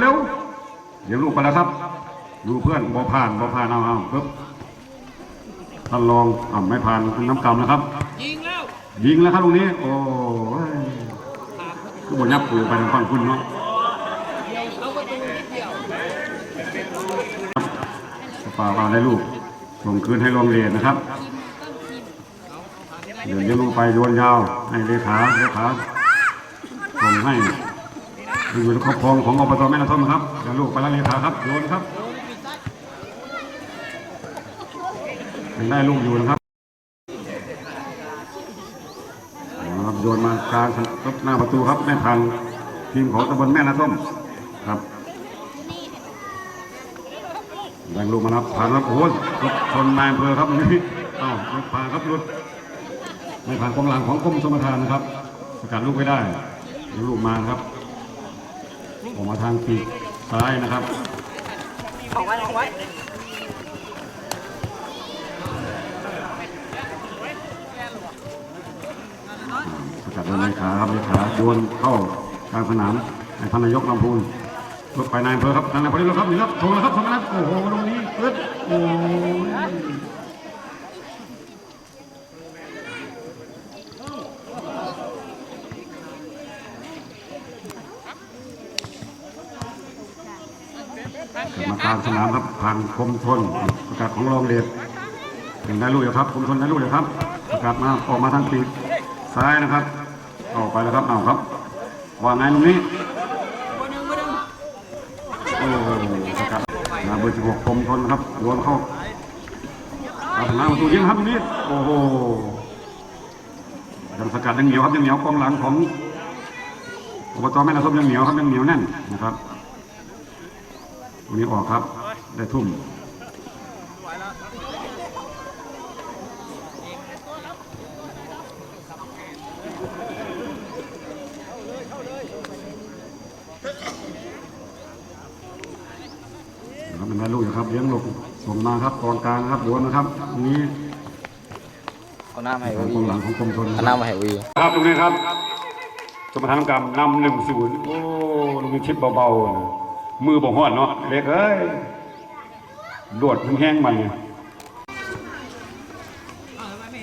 เร็วเดี๋ยวลูกไปแล้วครับ ดูเพื่อนบอผ่านบอผ่านเอาเอาปึ๊บท่านรองอ่าไม่ผ่านคุณน้ำกำนะครับ ยิงแล้ว ยิงแล้วครับตรงนี้ โอ้ยก็บนยับปืนไปทางฝั่งคุณเนาะเอาประตูนิดเดียวป่าป่าได้ลูกส่งคืนให้โรงเรียนนะครับ เดี๋ยวเลี้ยงลงไปโยนยาว ให้เลขาเลขาส่งให้ อยู่ในครอบครองของอบตแม่นาท่อมครับเดี๋ยวลูกไปแล้วเลขาครับโยนครับยังได้ลูกอยู่นะครับครับโยนมากลางครับหน้าประตูครับแม่พันทีมของตำบลแม่นาท่อมครับแรงลูกมาครับผ่านครับโอ้โหรถชนนายอำเภอครับนี้อ้าวไม่ผ่านครับรถไม่ผ่านกองหลังของกรมชลประทานนะครับสกัดลูกไม่ได้ลูกมาครับ ออกมาทางปีกซ้ายนะครับออกไว้ออกไว้สกัดโดนเลขาครับเลขาโยนเข้ากลางสนามในพันนายกลำพูนรถไปนายอำเภอครับทางนายพอดีแล้วครับนี่ครับโชว์แล้วครับสองนัดโอ้โหตรงนี้เอิดโอ้ยกรรมการสนามครับผ่านคมทนประกาศของรองเดชเป็นได้ลูกอยู่ครับคมทนได้ลูกอยู่ครับประกาศมาออกมาทางปีกซ้ายนะครับออกไปแล้วครับเอาครับว่าไงตรงนี้ตัวหนึ่งตัวหนึ่งโอ้โหสกัดมาเบอร์สิบหกคมทนครับโยนเข้าอาทางหน้าประตูยิงครับตรงนี้โอ้โหยังสกัดยังเหนียวครับยังเหนียวกองหลังของอบตแม่นาส้มยังเหนียวครับยังเหนียวแน่นนะครับ ตรงนี้ออกครับ ได้ทุ่มครับเป็นแม่ลูกอยู่ครับเลี้ยงลูกส่งมาครับกองกลางครับโยนนะครับตรงนี้เอาน้ำให้ของวีกองหลังของกรมชนเอาน้ำมาให้วีครับตรงนี้ครับกรรมฐานกรรมนำหนึ่งศูนย์โอ้ลงมีชิปเบาๆนะ มือบ่ห้อนเนาะเล็กเอ้ยดวดมันแห้งมันเนี่ยอ้าวทำไมไ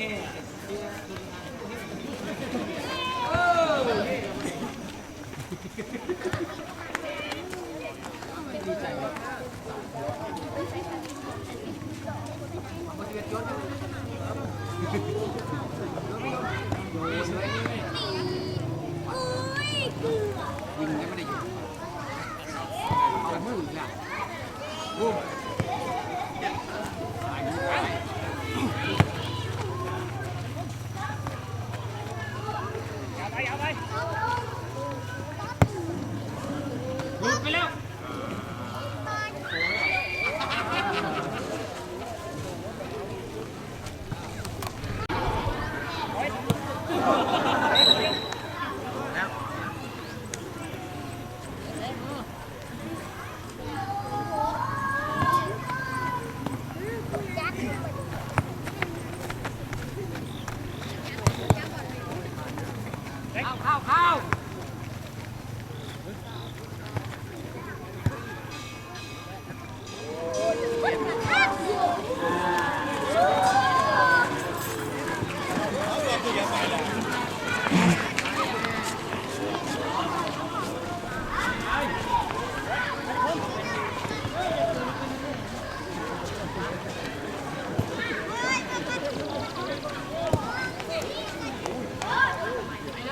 ม่เฮอะ หลุดไปแล้ว เข้าเข้าเข้า ไปเลย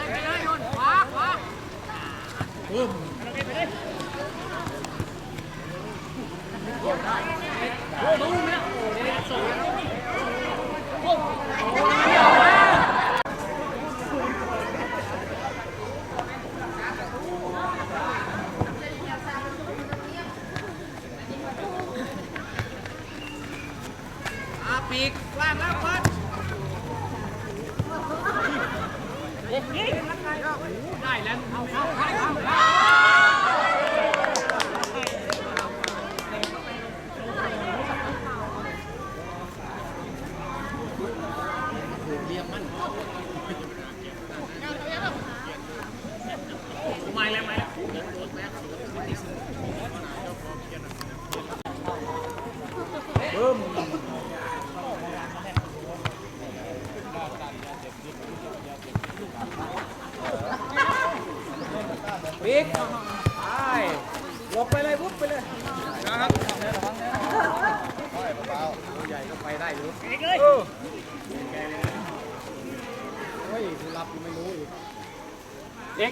ไปเลยโยนขวาขวาตุ้มแล้วส่ง อา ปีกว่างแล้วพิ่นได้แล้วเข้าเข้าเข้าเข้าไม่แล้วไม่แล้ว หลบไปเลยวุบไปเลยเอ็ก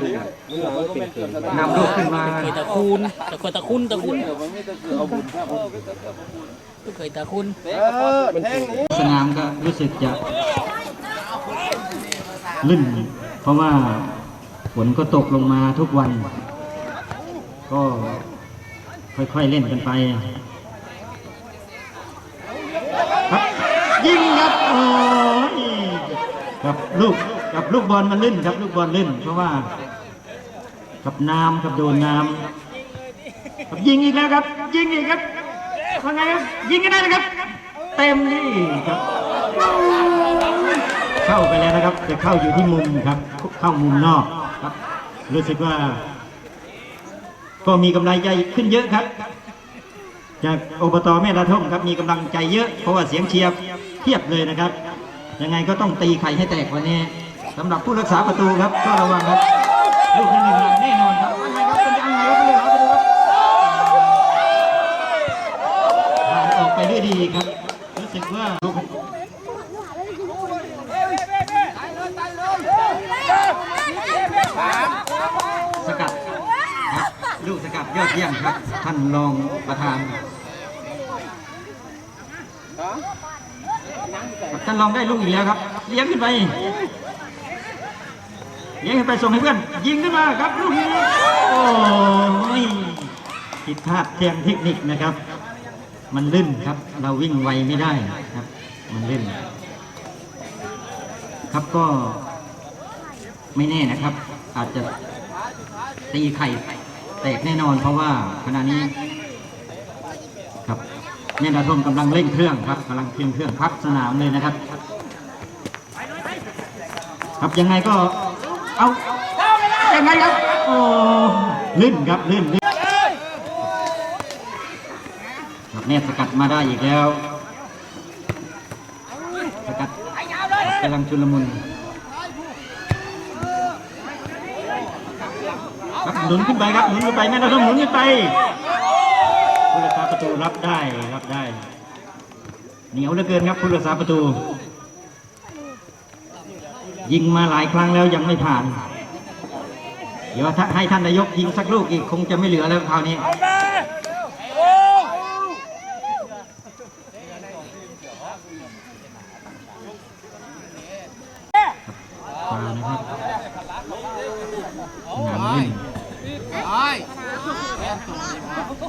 นำลูกขึ้นมาเคยตะคูนตะเคยตะคุณตะคุณเคยตะคุณเออแทงนี้สนามก็รู้สึกจะลื่น เพราะว่าฝนก็ตกลงมาทุกวัน ก็ค่อยๆเล่นกันไปครับยิงครับโอ้ย กับลูกกับลูกบอลมันลื่นครับ ลูกบอลลื่นเพราะว่า กับน้ำกับโดนน้ำครับยิงอีกแล้วครับ ยิงอีกครับว่าไงครับยิงกันได้นะครับ เต็มที่ครับ เข้าไปแล้วนะครับ จะเข้าอยู่ที่มุมครับ เข้ามุมนอกครับ รู้สึกว่า ก็มีกำลังใจขึ้นเยอะครับจากอบตแม่ระทมครับมีกำลังใจเยอะเพราะว่าเสียงเชียร์เทียบเลยนะครับ ยังไงก็ต้องตีไข่ให้แตกวันนี้สำหรับผู้รักษาประตูครับก็ระวังครับลูกที่หนึ่งหลังแน่นอนครับว่าไงครับเป็นยังไงครับเป็นยังไงครับผ่านออกไปด้วยดีครับรู้สึกว่าลูกสกัดลูกสกัดยอดเยี่ยมครับ ท่านรองประธานครับ ท่านรองได้ลูกอีกแล้วครับ เลี้ยงขึ้นไป เลี้ยงขึ้นไปส่งให้เพื่อน ยิงขึ้นมาครับลูกนี้ โอ้ยผิดพลาดเทียงเทคนิคนะครับ มันลื่นครับ เราวิ่งไวไม่ได้ครับ มันลื่น ครับก็ไม่แน่นะครับ อาจจะตีไข่แตกแน่นอนเพราะว่าขณะนี้ แม่ดาทมกำลังเร่งเครื่องครับกำลังเพียงเครื่องพักสนามเลยนะครับ ครับยังไงก็เอายังไงครับโอ้ลื่นครับลื่นลื่นครับแนบสกัดมาได้อีกแล้วสกัดกำลังชุลมุนครับหนุนขึ้นไปครับหนุนขึ้นไปแม่ดาทมหนุนขึ้นไป ประตูรับได้รับได้ เหนียวเหลือเกินครับผู้รักษาประตู ยิงมาหลายครั้งแล้วยังไม่ผ่าน เดี๋ยวให้ท่านนายกยิงสักลูกอีกคงจะไม่เหลือแล้วคราวนี้ฟาวนะครับ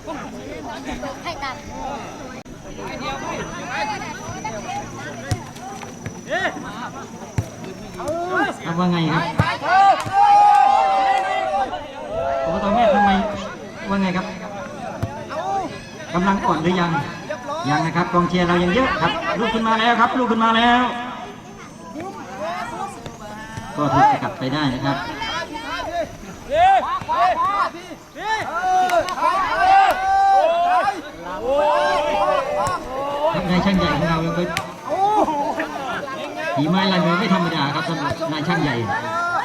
สนามเล่น ให้ตัดครับว่าไงครับอบตแม่ทำไมว่าไงครับกำลังอ่อนหรือยัง ยังนะครับกองเชียร์เรายังเยอะครับลูกขึ้นมาแล้วครับ ลูกขึ้นมาแล้ว ก็ถูกสกัดไปได้นะครับ ครับนายช่างใหญ่ของเรายังไปผีไม้ลายมือไม่ธรรมดาครับสำหรับนายช่างใหญ่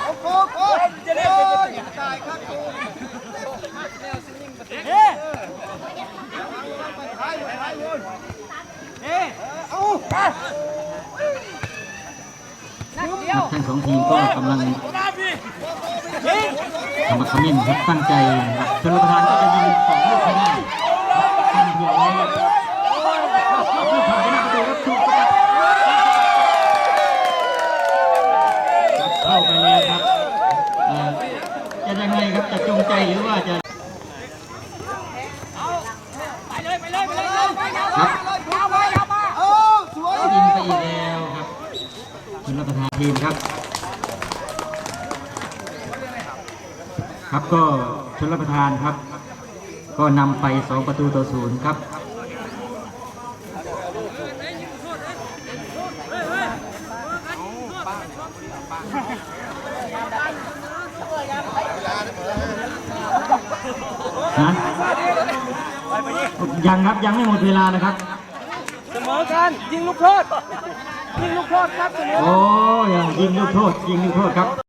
เอาโค้งโค้งโอ้ยตายครับโค้งทั้งสองทีมก็กำลังทำมาคอมเมนครับตั้งใจครับชนประธานก็จะยิงสองลูกให้ได้ ตั้งเผื่อไว้ครับลูกผ่านไปหน้าประตูครับถูกสกัดครับเข้าไปแล้วครับเอ่อจะยังไงครับจะจงใจหรือว่าจะครับเอาสวยยิงไปอีกแล้วครับชนประธานทีมครับ ครับก็ชนรับประทานครับ ก็นำไป 2 ประตูต่อศูนย์ครับฮะยังครับยังไม่หมดเวลานะครับ เสมอกันยิงลูกโทษยิงลูกโทษครับเสมอโอ้ยังยิงลูกโทษยิงลูกโทษครับ